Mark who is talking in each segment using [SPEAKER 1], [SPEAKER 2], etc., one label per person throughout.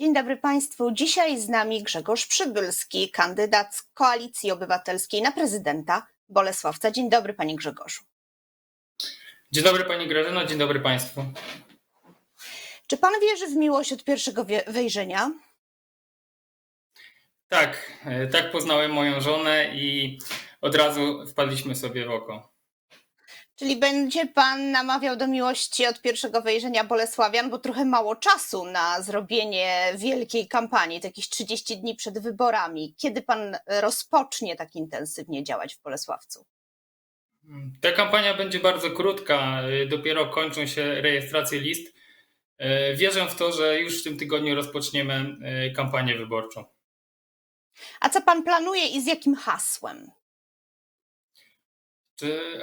[SPEAKER 1] Dzień dobry Państwu. Dzisiaj z nami Grzegorz Przybylski, kandydat z Koalicji Obywatelskiej na prezydenta Bolesławca. Dzień dobry Panie Grzegorzu.
[SPEAKER 2] Dzień dobry Pani Grażyno, dzień dobry Państwu.
[SPEAKER 1] Czy Pan wierzy w miłość od pierwszego wejrzenia?
[SPEAKER 2] Tak, e, tak poznałem moją żonę i od razu wpadliśmy sobie w oko.
[SPEAKER 1] Czyli będzie Pan namawiał do miłości od pierwszego wejrzenia Bolesławian, bo trochę mało czasu na zrobienie wielkiej kampanii, to jakieś 30 dni przed wyborami. Kiedy Pan rozpocznie tak intensywnie działać w Bolesławcu?
[SPEAKER 2] Ta kampania będzie bardzo krótka, dopiero kończą się rejestracje list. Wierzę w to, że już w tym tygodniu rozpoczniemy e, kampanię wyborczą.
[SPEAKER 1] A co Pan planuje i z jakim hasłem?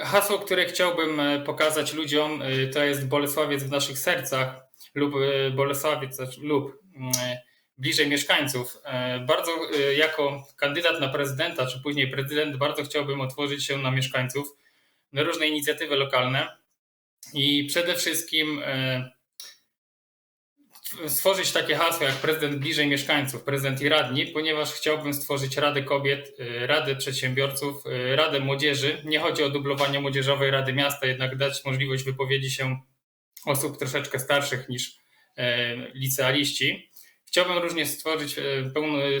[SPEAKER 2] Hasło, które chciałbym e, pokazać ludziom, e, to jest Bolesławiec w naszych sercach lub e, Bolesławiec znaczy lub mm, bliżej mieszkańców. Bardzo jako kandydat na prezydenta, czy później prezydent, bardzo chciałbym otworzyć się na mieszkańców, na różne inicjatywy lokalne i przede wszystkim stworzyć takie hasło jak prezydent bliżej mieszkańców, prezydent i radni, ponieważ chciałbym stworzyć Radę Kobiet, y, Radę Przedsiębiorców, y, Radę Młodzieży. Nie chodzi o dublowanie Młodzieżowej Rady Miasta, jednak dać możliwość wypowiedzi się osób troszeczkę starszych niż e, licealiści. Chciałbym również stworzyć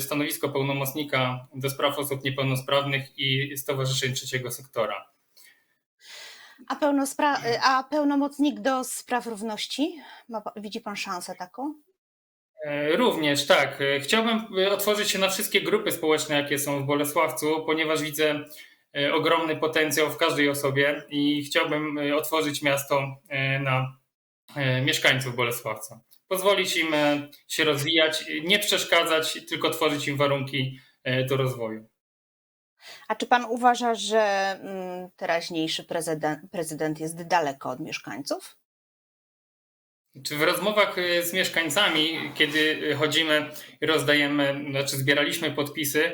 [SPEAKER 2] stanowisko pełnomocnika do spraw osób niepełnosprawnych i stowarzyszeń trzeciego sektora.
[SPEAKER 1] A, a pełnomocnik do spraw równości? Ma, widzi Pan szansę taką?
[SPEAKER 2] E, Również tak. E, Chciałbym e, otworzyć się na wszystkie grupy społeczne, jakie są w Bolesławcu, ponieważ widzę ogromny potencjał w każdej osobie i chciałbym otworzyć miasto na mieszkańców Bolesławca. Pozwolić im się rozwijać, nie przeszkadzać, tylko tworzyć im warunki do rozwoju.
[SPEAKER 1] A czy pan uważa, że mm, teraźniejszy prezydent, prezydent jest daleko od mieszkańców?
[SPEAKER 2] Czy w rozmowach e, z mieszkańcami, kiedy chodzimy i rozdajemy, znaczy zbieraliśmy podpisy,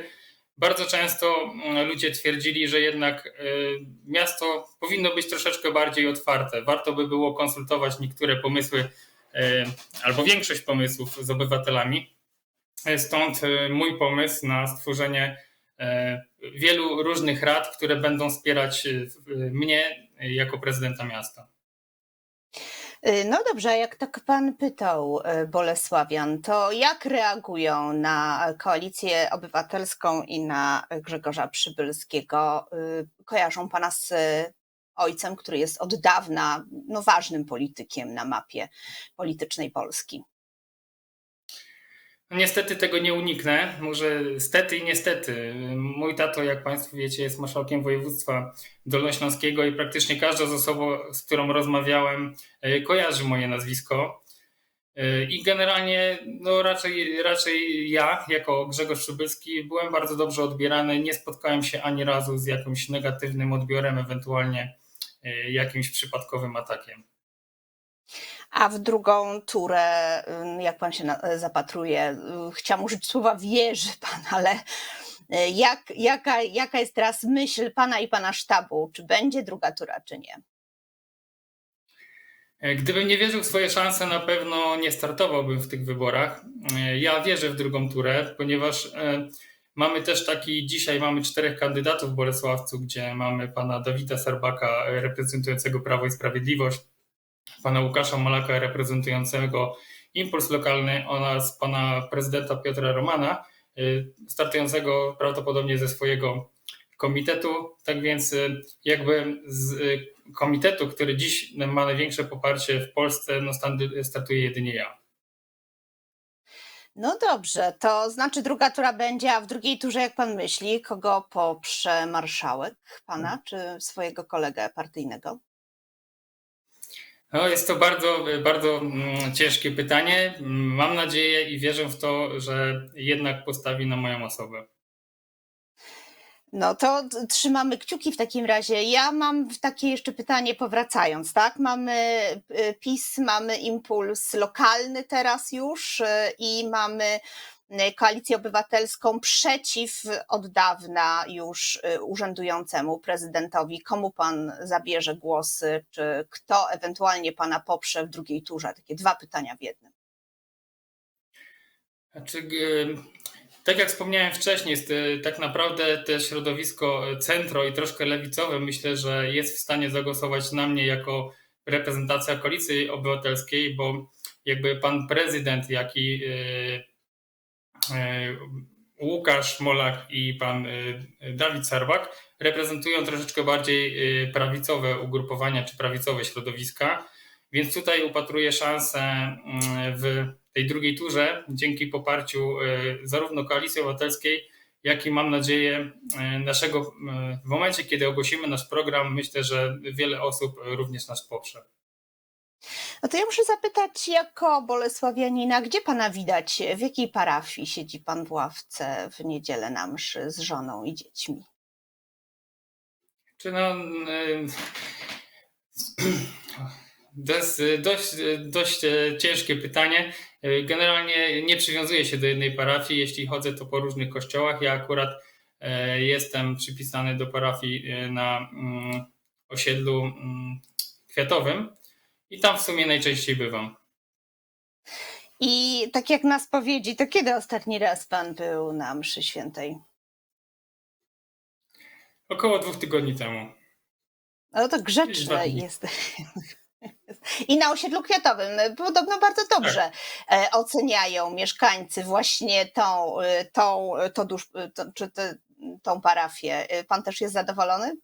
[SPEAKER 2] bardzo często mm, ludzie twierdzili, że jednak e, miasto powinno być troszeczkę bardziej otwarte. Warto by było konsultować niektóre pomysły e, albo większość pomysłów z obywatelami. Stąd mój pomysł na stworzenie wielu różnych rad, które będą wspierać e, w- mnie e, jako prezydenta miasta.
[SPEAKER 1] No dobrze, a jak tak pan pytał Bolesławian, to jak reagują na koalicję obywatelską i na Grzegorza Przybylskiego? Kojarzą pana z ojcem, który jest od dawna no, ważnym politykiem na mapie politycznej Polski.
[SPEAKER 2] Niestety tego nie uniknę. Może stety i niestety. Mój tato, jak Państwo wiecie, jest marszałkiem województwa dolnośląskiego i praktycznie każda z osób, z którą rozmawiałem, e, kojarzy moje nazwisko. E, I generalnie no raczej, raczej ja, jako Grzegorz Przybylski, byłem bardzo dobrze odbierany. Nie spotkałem się ani razu z jakimś negatywnym odbiorem, ewentualnie e, jakimś przypadkowym atakiem.
[SPEAKER 1] A w drugą turę, jak pan się na- zapatruje, y, chciałam użyć słowa wierzy pan, ale y, jak, jaka, jaka jest teraz myśl pana i pana sztabu? Czy będzie druga tura, czy nie?
[SPEAKER 2] E, Gdybym nie wierzył w swoje szanse, na pewno nie startowałbym w tych wyborach. E, Ja wierzę w drugą turę, ponieważ e, mamy też taki, dzisiaj mamy czterech kandydatów w Bolesławcu, gdzie mamy pana Dawida Sarbaka e, reprezentującego Prawo i Sprawiedliwość, pana Łukasza Malaka reprezentującego Impuls Lokalny oraz pana prezydenta Piotra Romana, e, startującego prawdopodobnie ze swojego komitetu. Tak więc e, jakby z e, komitetu, który dziś ma największe poparcie w Polsce, no startuje jedynie ja.
[SPEAKER 1] No dobrze, to znaczy druga tura będzie, a w drugiej turze, jak pan myśli, kogo poprze marszałek pana, czy swojego kolegę partyjnego?
[SPEAKER 2] No, jest to bardzo, bardzo mm, ciężkie pytanie. Mam nadzieję i wierzę w to, że jednak postawi na moją osobę.
[SPEAKER 1] No to trzymamy kciuki w takim razie. Ja mam takie jeszcze pytanie powracając, tak? Mamy y, PiS, mamy impuls lokalny teraz już y, i mamy koalicję obywatelską przeciw od dawna już y, urzędującemu prezydentowi. Komu pan zabierze głosy, czy kto ewentualnie pana poprze w drugiej turze? Takie dwa pytania w jednym.
[SPEAKER 2] Znaczy, g- tak jak wspomniałem wcześniej, y, tak naprawdę te środowisko centro i troszkę lewicowe myślę, że jest w stanie zagłosować na mnie jako reprezentacja koalicji obywatelskiej, bo jakby pan prezydent, jak i y, y, Łukasz Molak i pan y, Dawid Sarbak reprezentują troszeczkę bardziej y, prawicowe ugrupowania czy prawicowe środowiska, więc tutaj upatruję szansę mm, w tej drugiej turze dzięki poparciu zarówno Koalicji Obywatelskiej, jak i mam nadzieję naszego, w momencie kiedy ogłosimy nasz program, myślę, że wiele osób również nas poprze.
[SPEAKER 1] No to ja muszę zapytać, jako Bolesławianina, gdzie pana widać, w jakiej parafii siedzi pan w ławce w niedzielę na mszy z żoną i dziećmi?
[SPEAKER 2] Czy no. To jest dość, dość ciężkie pytanie. Generalnie nie przywiązuję się do jednej parafii. Jeśli chodzę, to po różnych kościołach. Ja akurat e, jestem przypisany do parafii e, na mm, osiedlu mm, kwiatowym i tam w sumie najczęściej bywam.
[SPEAKER 1] I tak jak na spowiedzi, to kiedy ostatni raz pan był na mszy świętej?
[SPEAKER 2] Około dwóch tygodni temu.
[SPEAKER 1] No to
[SPEAKER 2] dni.
[SPEAKER 1] jest. I na osiedlu kwiatowym podobno bardzo dobrze e, oceniają mieszkańcy właśnie tą, e, tą, to dusz, to, te, tą parafię. Pan też jest zadowolony?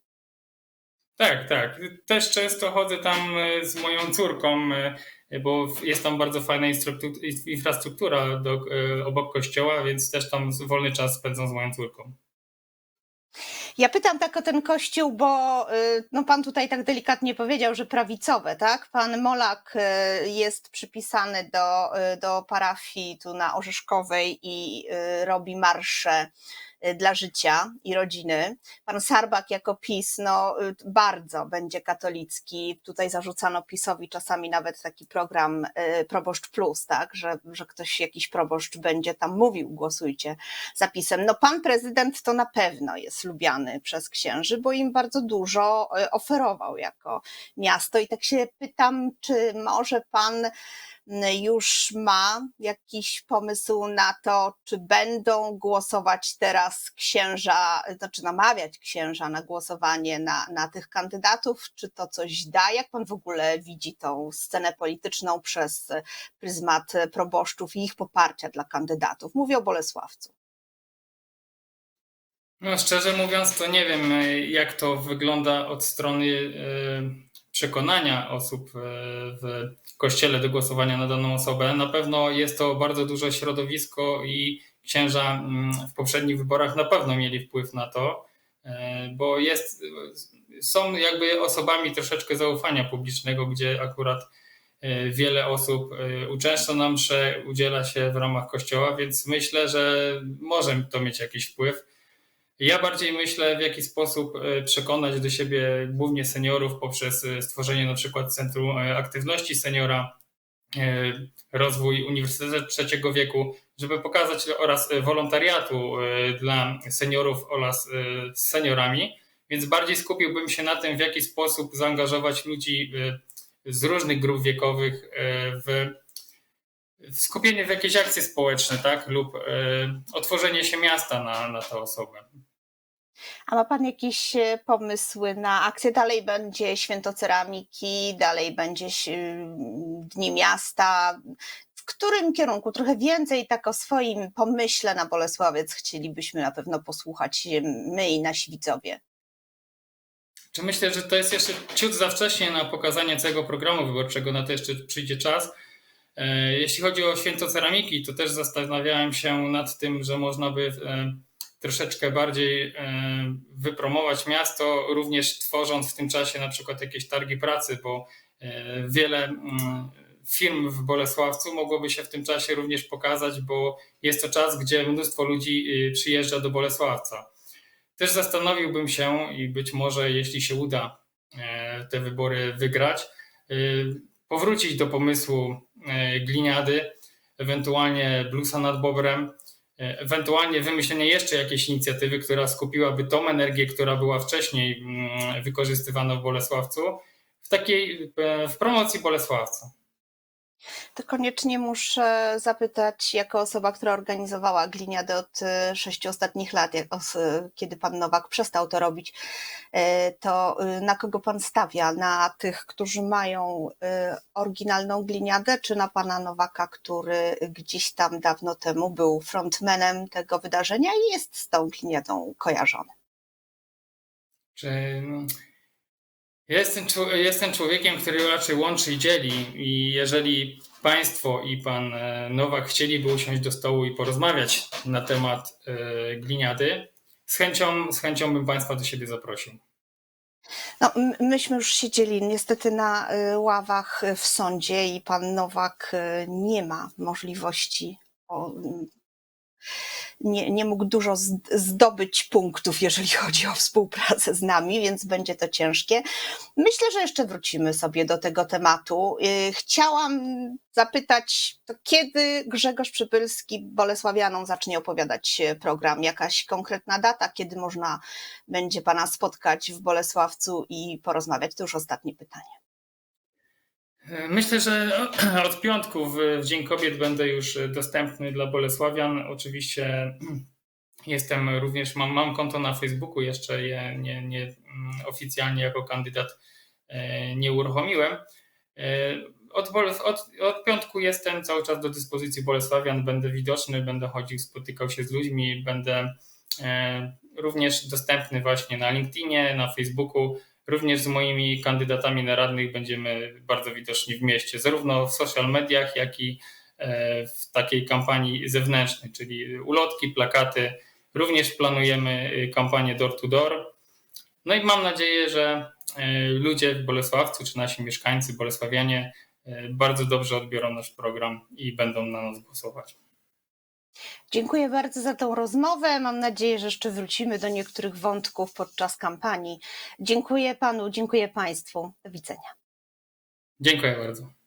[SPEAKER 2] Tak, tak. Też często chodzę tam e, z moją córką, e, bo jest tam bardzo fajna infrastruktura do, e, obok kościoła, więc też tam wolny czas spędzam z moją córką.
[SPEAKER 1] Ja pytam tak o ten kościół, bo no pan tutaj tak delikatnie powiedział, że prawicowe, tak? Pan Molak jest przypisany do, do parafii tu na Orzeszkowej i robi marsze dla życia i rodziny. Pan Sarbak jako PiS, no y, bardzo będzie katolicki. Tutaj zarzucano PiSowi czasami nawet taki program y, Proboszcz Plus, tak? Że, że ktoś, jakiś proboszcz będzie tam mówił, głosujcie zapisem. No pan prezydent to na pewno jest lubiany przez księży, bo im bardzo dużo oferował jako miasto. I tak się pytam, czy może pan już ma jakiś pomysł na to, czy będą głosować teraz księża, znaczy namawiać księża na głosowanie na, na tych kandydatów, czy to coś da? Jak pan w ogóle widzi tą scenę polityczną przez pryzmat proboszczów i ich poparcia dla kandydatów? Mówię o Bolesławcu.
[SPEAKER 2] No, szczerze mówiąc, to nie wiem, jak to wygląda od strony e, przekonania osób e, w kościele do głosowania na daną osobę. Na pewno jest to bardzo duże środowisko i księża mm, w poprzednich wyborach na pewno mieli wpływ na to, e, bo jest, są jakby osobami troszeczkę zaufania publicznego, gdzie akurat e, wiele osób uczęszcza na msze, udziela się w ramach kościoła, więc myślę, że może to mieć jakiś wpływ. Ja bardziej myślę, w jaki sposób e, przekonać do siebie głównie seniorów poprzez e, stworzenie na przykład Centrum e, Aktywności Seniora, rozwój Uniwersytetu Trzeciego Wieku, żeby pokazać oraz wolontariatu dla seniorów oraz z seniorami. Więc bardziej skupiłbym się na tym, w jaki sposób zaangażować ludzi z różnych grup wiekowych w skupienie w jakieś akcje społeczne, tak? Lub otworzenie się miasta na, na tę osobę.
[SPEAKER 1] A ma Pan jakieś e, pomysły na akcję? Dalej będzie Święto Ceramiki, dalej będzie ś- Dni Miasta. W którym kierunku? Trochę więcej tak o swoim pomyśle na Bolesławiec chcielibyśmy na pewno posłuchać e, my i nasi widzowie.
[SPEAKER 2] Czy myślę, że to jest jeszcze ciut za wcześnie na pokazanie całego programu wyborczego, na to jeszcze przyjdzie czas. E, Jeśli chodzi o święto ceramiki, to też zastanawiałem się nad tym, że można by e, troszeczkę bardziej e, wypromować miasto, również tworząc w tym czasie na przykład jakieś targi pracy, bo e, wiele mm, firm w Bolesławcu mogłoby się w tym czasie również pokazać, bo jest to czas, gdzie mnóstwo ludzi y, przyjeżdża do Bolesławca. Też zastanowiłbym się i być może, jeśli się uda e, te wybory wygrać, powrócić do pomysłu e, gliniady, ewentualnie bluesa nad Bobrem, e, ewentualnie wymyślenie jeszcze jakiejś inicjatywy, która skupiłaby tą energię, która była wcześniej mm, wykorzystywana w Bolesławcu, w takiej e, w promocji Bolesławca.
[SPEAKER 1] To koniecznie muszę zapytać, jako osoba, która organizowała gliniadę od e, sześciu ostatnich lat, os, kiedy pan Nowak przestał to robić, e, to na kogo pan stawia? Na tych, którzy mają oryginalną gliniadę, czy na pana Nowaka, który gdzieś tam dawno temu był frontmanem tego wydarzenia i jest z tą gliniadą kojarzony?
[SPEAKER 2] Czy, no, jestem, jestem człowiekiem, który raczej łączy i dzieli i jeżeli Państwo i Pan e, Nowak chcieliby usiąść do stołu i porozmawiać na temat e, gliniady, z chęcią, z chęcią bym Państwa do siebie zaprosił.
[SPEAKER 1] No, myśmy już siedzieli niestety na y, ławach w sądzie i pan Nowak nie ma możliwości, nie, nie mógł dużo zdobyć punktów, jeżeli chodzi o współpracę z nami, więc będzie to ciężkie. Myślę, że jeszcze wrócimy sobie do tego tematu. Y, Chciałam zapytać, to kiedy Grzegorz Przypylski Bolesławianom zacznie opowiadać program? Jakaś konkretna data, kiedy można będzie Pana spotkać w Bolesławcu i porozmawiać? To już ostatnie pytanie.
[SPEAKER 2] Myślę, że od piątku w, Dzień Kobiet będę już dostępny dla Bolesławian. Oczywiście jestem również, mam, mam konto na Facebooku, jeszcze je nie, nie mm, oficjalnie jako kandydat e, nie uruchomiłem. E, Od, od, od piątku jestem cały czas do dyspozycji Bolesławian, będę widoczny, będę chodził, spotykał się z ludźmi, będę e, również dostępny właśnie na LinkedInie, na Facebooku. Również z moimi kandydatami na radnych będziemy bardzo widoczni w mieście, zarówno w social mediach, jak i e, w takiej kampanii zewnętrznej, czyli ulotki, plakaty. Również planujemy y, kampanię door to door. No i mam nadzieję, że e, ludzie w Bolesławcu, czy nasi mieszkańcy, bolesławianie, e, bardzo dobrze odbiorą nasz program i będą na nas głosować.
[SPEAKER 1] Dziękuję bardzo za tą rozmowę. Mam nadzieję, że jeszcze wrócimy do niektórych wątków podczas kampanii. Dziękuję Panu, dziękuję Państwu. Do widzenia.
[SPEAKER 2] Dziękuję bardzo.